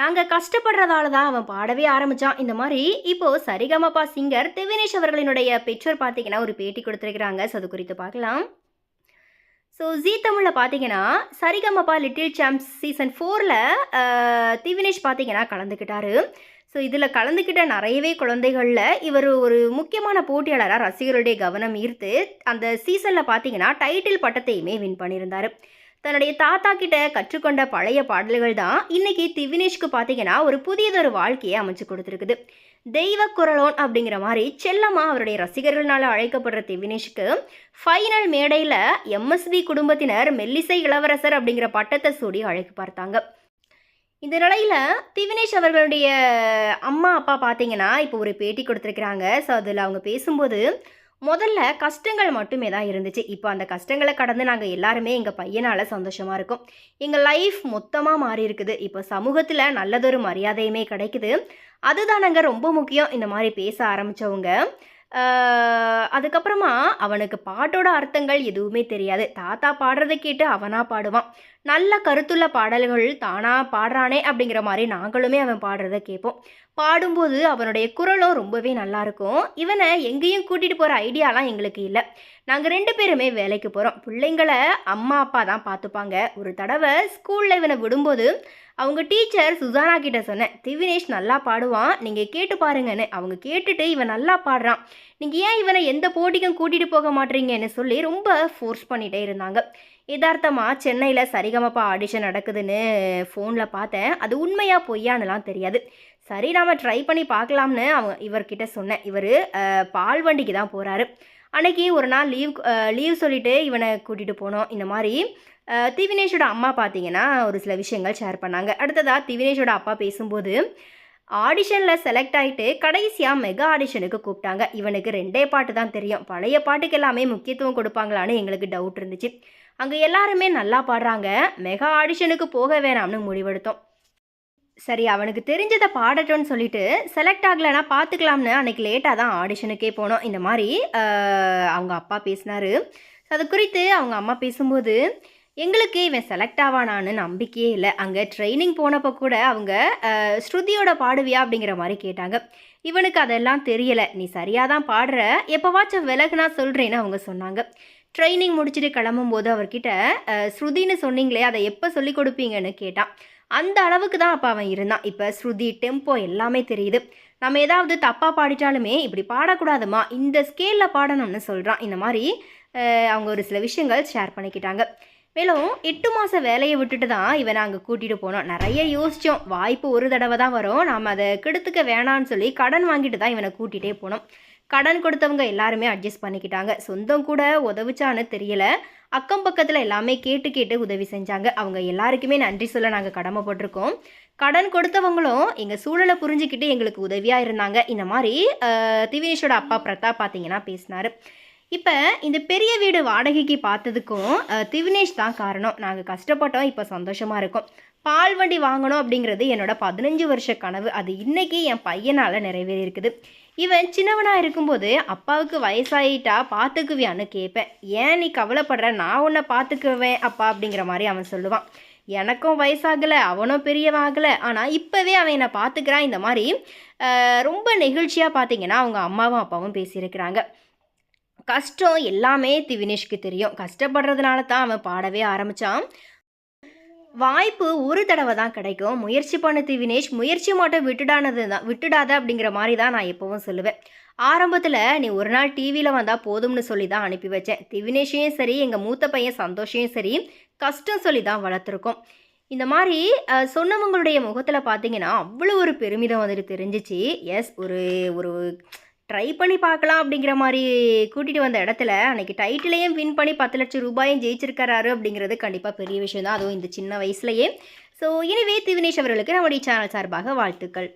நாங்கள் கஷ்டப்படுறதால தான் அவன் பாடவே ஆரம்பித்தான் இந்த மாதிரி இப்போது சரிகமபா சிங்கர் திவினேஷ் அவர்களினுடைய பெற்றோர் பார்த்தீங்கன்னா ஒரு பேட்டி கொடுத்துருக்குறாங்க. ஸோ அது குறித்து பார்க்கலாம். ஸோ ஜீ தமிழில் பார்த்தீங்கன்னா சரிகமபா லிட்டில் சாம்ப்ஸ் சீசன் ஃபோரில் திவினேஷ் பார்த்தீங்கன்னா கலந்துக்கிட்டாரு. ஸோ இதில் கலந்துக்கிட்ட நிறையவே குழந்தைகளில் இவர் ஒரு முக்கியமான போட்டியாளராக ரசிகர்களுடைய கவனம் ஈர்த்து அந்த சீசனில் பார்த்தீங்கன்னா டைட்டில் பட்டத்தையுமே வின் பண்ணியிருந்தார். தன்னுடைய தாத்தா கிட்ட கற்றுக்கொண்ட பழைய பாடல்கள் தான் இன்னைக்கு திவினேஷ்க்கு பார்த்தீங்கன்னா ஒரு புதியதொரு வாழ்க்கையை அமைச்சு கொடுத்துருக்குது. தெய்வ குரலோன் அப்படிங்கிற மாதிரி செல்லம்மா அவருடைய ரசிகர்களால் அழைக்கப்படுற திவினேஷ்க்கு ஃபைனல் மேடையில் எம்எஸ்பி குடும்பத்தினர் மெல்லிசை இளவரசர் அப்படிங்கிற பட்டத்தை சூடி அழைக்க பார்த்தாங்க. இந்த நிலையில் திவினேஷ் அவர்களுடைய அம்மா அப்பா பார்த்தீங்கன்னா இப்போ ஒரு பேட்டி கொடுத்துருக்குறாங்க. ஸோ அதில் அவங்க பேசும்போது முதல்ல கஷ்டங்கள் மட்டுமே தான் இருந்துச்சு. இப்போ அந்த கஷ்டங்களை கடந்து நாங்கள் எல்லாருமே எங்கள் பையனால் சந்தோஷமாக இருக்கோம். எங்கள் லைஃப் மொத்தமாக மாறி இருக்குது. இப்போ சமூகத்தில் நல்லதொரு மரியாதையுமே கிடைக்குது. அதுதானங்க ரொம்ப முக்கியம். இந்த மாதிரி பேச ஆரம்பித்தவங்க அதுக்கப்புறமா அவனுக்கு பாட்டோட அர்த்தங்கள் எதுவுமே தெரியாது. தாத்தா பாடுறதை கேட்டு அவனா பாடுவான். நல்ல கருத்துள்ள பாடல்கள் தானா பாடுறானே அப்படிங்கிற மாதிரி நாங்களுமே அவன் பாடுறத கேட்போம். பாடும்போது அவனுடைய குரலும் ரொம்பவே நல்லா இருக்கும். இவனை எங்கேயும் கூட்டிகிட்டு போகிற ஐடியாலாம் எங்களுக்கு இல்லை. நாங்கள் ரெண்டு பேருமே வேலைக்கு போகிறோம் பிள்ளைங்களை அம்மா அப்பா தான் பார்த்துப்பாங்க ஒரு தடவை ஸ்கூலில் இவனை விடும்போது அவங்க டீச்சர் சுசானா கிட்ட சொன்னேன் திவினேஷ் நல்லா பாடுவான். நீங்கள் கேட்டு பாருங்கன்னு. அவங்க கேட்டுட்டு இவன் நல்லா பாடுறான். நீங்கள் ஏன் இவனை எந்த போட்டிக்கும் கூட்டிகிட்டு போக மாட்டீங்கன்னு சொல்லி ரொம்ப ஃபோர்ஸ் பண்ணிகிட்டே இருந்தாங்க. யதார்த்தமாக சென்னையில் சரிகமப்பா ஆடிஷன் நடக்குதுன்னு ஃபோனில் பார்த்தேன். அது உண்மையாக பொய்யானலாம் தெரியாது. சரி நாம் ட்ரை பண்ணி பார்க்கலாம்னு அவங்க இவர்கிட்ட சொன்னேன். இவர் பால் வண்டிக்கு தான் போகிறாரு அன்னைக்கு ஒரு நாள் லீவ் லீவ் சொல்லிவிட்டு இவனை கூட்டிகிட்டு போனோம். இந்த மாதிரி திவினேஷோட அம்மா பார்த்தீங்கன்னா ஒரு சில விஷயங்கள் ஷேர் பண்ணாங்க. அடுத்ததாக திவினேஷோட அப்பா பேசும்போது ஆடிஷனில் செலக்ட் ஆகிட்டு கடைசியாக மெகா ஆடிஷனுக்கு கூப்பிட்டாங்க. இவனுக்கு ரெண்டே பாட்டு தான் தெரியும். பழைய பாட்டுக்கு எல்லாமே முக்கியத்துவம் கொடுப்பாங்களான்னு எங்களுக்கு டவுட் இருந்துச்சு. அங்கே எல்லாருமே நல்லா பாடுறாங்க. மெகா ஆடிஷனுக்கு போக வேணாம்னு முடிவெடுத்தோம். சரி அவனுக்கு தெரிஞ்சதை பாடட்டும்னு சொல்லிட்டு செலக்ட் ஆகலைன்னா பார்த்துக்கலாம்னு அன்றைக்கி லேட்டாக தான் ஆடிஷனுக்கே போனோம். இந்த மாதிரி அவங்க அப்பா பேசினார். அது குறித்து அவங்க அம்மா பேசும்போது எங்களுக்கு இவன் செலக்ட் ஆவானான்னு நம்பிக்கையே இல்லை. அங்கே ட்ரைனிங் போனப்போ கூட அவங்க ஸ்ருதியோட பாடுவியா அப்படிங்கிற மாதிரி கேட்டாங்க. இவனுக்கு அதெல்லாம் தெரியலை. நீ சரியாக தான் பாடுற. எப்போவாச்சும் விலகுனா சொல்கிறேன்னு அவங்க சொன்னாங்க. ட்ரைனிங் முடிச்சுட்டு கிளம்பும்போது அவர்கிட்ட ஸ்ருதின்னு சொன்னீங்களே அதை எப்போ சொல்லி கொடுப்பீங்கன்னு கேட்டான். அந்த அளவுக்கு தான் அப்போ அவன் இருந்தான். இப்போ ஸ்ருதி டெம்போ எல்லாமே தெரியுது. நம்ம ஏதாவது தப்பாக பாடிட்டாலுமே இப்படி பாடக்கூடாதுமா இந்த ஸ்கேலில் பாடணும்னு சொல்கிறான் இந்த மாதிரி அவங்க ஒரு சில விஷயங்கள் ஷேர் பண்ணிக்கிட்டாங்க. மேலும் எட்டு மாதம் வேலையை விட்டுட்டு தான் இவனை அங்கே கூட்டிகிட்டு போனோம். நிறைய யோசித்தோம் வாய்ப்பு ஒரு தடவை தான் வரும். நாம் அதை கெடுத்துக்க வேணான்னு சொல்லி கடன் வாங்கிட்டு தான் இவனை கூட்டிகிட்டே போனோம். கடன் கொடுத்தவங்க எல்லாருமே அட்ஜஸ்ட் பண்ணிக்கிட்டாங்க. சொந்தம் கூட உதவிச்சான்னு தெரியல. அக்கம் பக்கத்தில் எல்லாமே கேட்டு கேட்டு உதவி செஞ்சாங்க. அவங்க எல்லாருக்குமே நன்றி சொல்ல நாங்கள் கடமைப்பட்டிருக்கோம். கடன் கொடுத்தவங்களும் எங்கள் சூழலை புரிஞ்சுக்கிட்டு எங்களுக்கு உதவியாக இருந்தாங்க. இந்த மாதிரி திவினேஷோட அப்பா பிரதாப் பார்த்தீங்கன்னா பேசினார். இப்போ இந்த பெரிய வீடு வாடகைக்கு பார்த்ததுக்கும் திவினேஷ் தான் காரணம். நாங்கள் கஷ்டப்பட்டோம் இப்போ சந்தோஷமாக இருக்கோம். பால் வண்டி வாங்கணும் அப்படிங்கிறது என்னோட பதினஞ்சு வருஷ கனவு. அது இன்றைக்கி என் பையனால் நிறைவேறியிருக்குது. இவன் சின்னவனாக இருக்கும்போது அப்பாவுக்கு வயசாயிட்டா பார்த்துக்குவியான்னு கேட்பேன். ஏன் நீ கவலைப்படுற? நான் உன்னை பார்த்துக்குவேன் அப்பா அப்படிங்கிற மாதிரி அவன் சொல்லுவான். எனக்கும் வயசாகலை அவனும் பெரியவாகலை ஆனால் இப்போவே அவன் என்னை பார்த்துக்கிறான் இந்த மாதிரி ரொம்ப நெகிழ்ச்சியாக பார்த்தீங்கன்னா அவங்க அம்மாவும் அப்பாவும் பேசியிருக்கிறாங்க. கஷ்டம் எல்லாமே திவினேஷ்க்கு தெரியும். கஷ்டப்படுறதுனால தான் அவன் பாடவே ஆரம்பித்தான் வாய்ப்பு ஒரு தடவை தான் கிடைக்கும். முயற்சி பண்ண திவினேஷ் முயற்சி மட்டும் விட்டுடானது தான். விட்டுடாத அப்படிங்கிற மாதிரி தான் நான் எப்போவும் சொல்லுவேன். ஆரம்பத்தில் நீ ஒரு நாள் டிவியில் வந்தால் போதும்னு சொல்லி தான் அனுப்பி வச்சேன். திவினேஷையும் சரி எங்கள் மூத்த பையன் சந்தோஷையும் சரி கஷ்டம் சொல்லி தான் வளர்த்துருக்கோம். இந்த மாதிரி சொன்னவங்களுடைய முகத்தில் பார்த்தீங்கன்னா அவ்வளோ ஒரு பெருமிதம் வந்துட்டு தெரிஞ்சிச்சு. எஸ் ஒரு ஒரு ட்ரை பண்ணி பார்க்கலாம் அப்படிங்கிற மாதிரி கூட்டிகிட்டு வந்த இடத்துல அன்றைக்கி டைட்டிலையும் வின் பண்ணி பத்து லட்சம் ரூபாயும் ஜெயிச்சிருக்கிறாரு அப்படிங்கிறது கண்டிப்பாக பெரிய விஷயம் தான் அதுவும் இந்த சின்ன வயசுலையே. ஸோ இனிவே திவினேஷ் அவர்களுக்கு நம்முடைய சேனல் சார்பாக வாழ்த்துக்கள்.